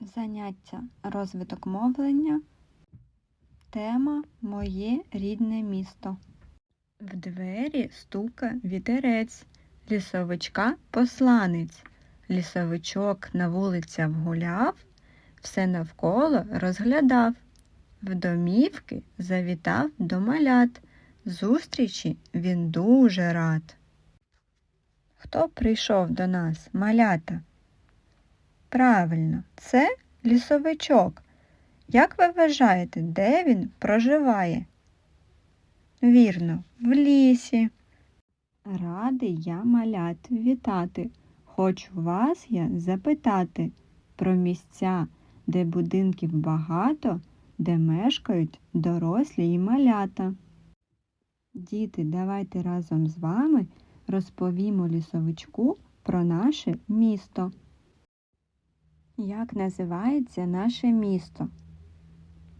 Заняття розвиток мовлення. Тема Моє рідне місто. В двері стука вітерець, лісовичка посланець. Лісовичок на вулицях гуляв, все навколо розглядав. В домівки завітав до малят. Зустрічі він дуже рад. Хто прийшов до нас, малята? Правильно, це лісовичок. Як ви вважаєте, де він проживає? Вірно, в лісі. Радий я малят вітати. Хочу вас я запитати про місця, де будинків багато, де мешкають дорослі і малята. Діти, давайте разом з вами розповімо лісовичку про наше місто. Як називається наше місто?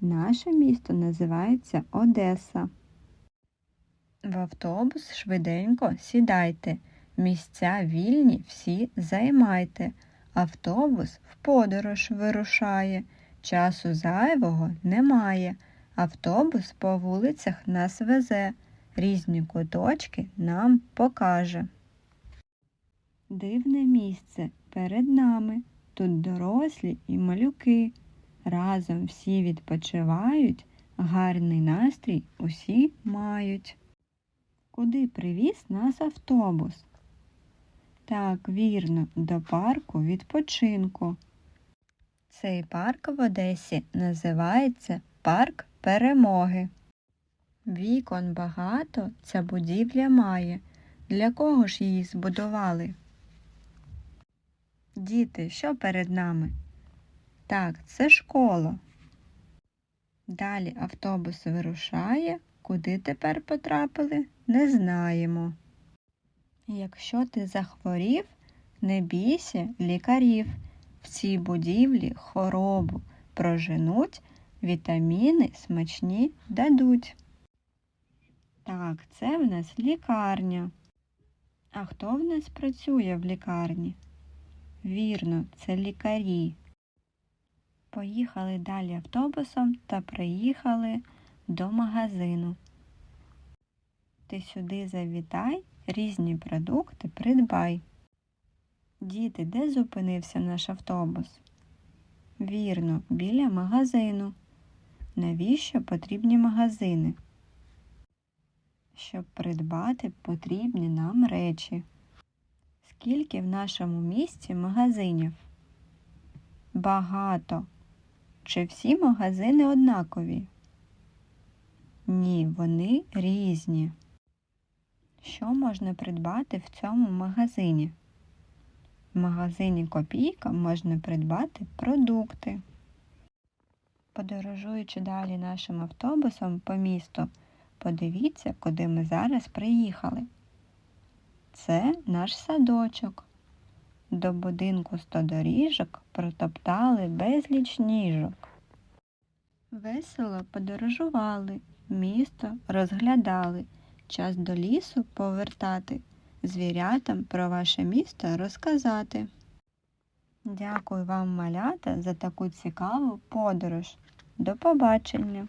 Наше місто називається Одеса. В автобус швиденько сідайте, місця вільні всі займайте. Автобус в подорож вирушає, часу зайвого немає. Автобус по вулицях нас везе, різні куточки нам покаже. Дивне місце перед нами. Тут дорослі і малюки. Разом всі відпочивають, гарний настрій усі мають. Куди привіз нас автобус? Так, вірно, до парку відпочинку. Цей парк в Одесі називається Парк Перемоги. Вікон багато ця будівля має. Для кого ж її збудували? Діти, що перед нами? Так, це школа. Далі автобус вирушає. Куди тепер потрапили, не знаємо. Якщо ти захворів, не бійся лікарів. В цій будівлі хоробу проженуть, вітаміни смачні дадуть. Так, це в нас лікарня. А хто в нас працює в лікарні? Вірно, це лікарі. Поїхали далі автобусом та приїхали до магазину. Ти сюди завітай, різні продукти придбай. Діти, де зупинився наш автобус? Вірно, біля магазину. Навіщо потрібні магазини? Щоб придбати потрібні нам речі. Скільки в нашому місті магазинів? Багато. Чи всі магазини однакові? Ні, вони різні. Що можна придбати в цьому магазині? В магазині Копійка можна придбати продукти. Подорожуючи далі нашим автобусом по місту, подивіться, куди ми зараз приїхали. Це наш садочок. До будинку сто доріжок протоптали безліч ніжок. Весело подорожували, місто розглядали, час до лісу повертати, звірятам про ваше місто розказати. Дякую вам, малята, за таку цікаву подорож. До побачення!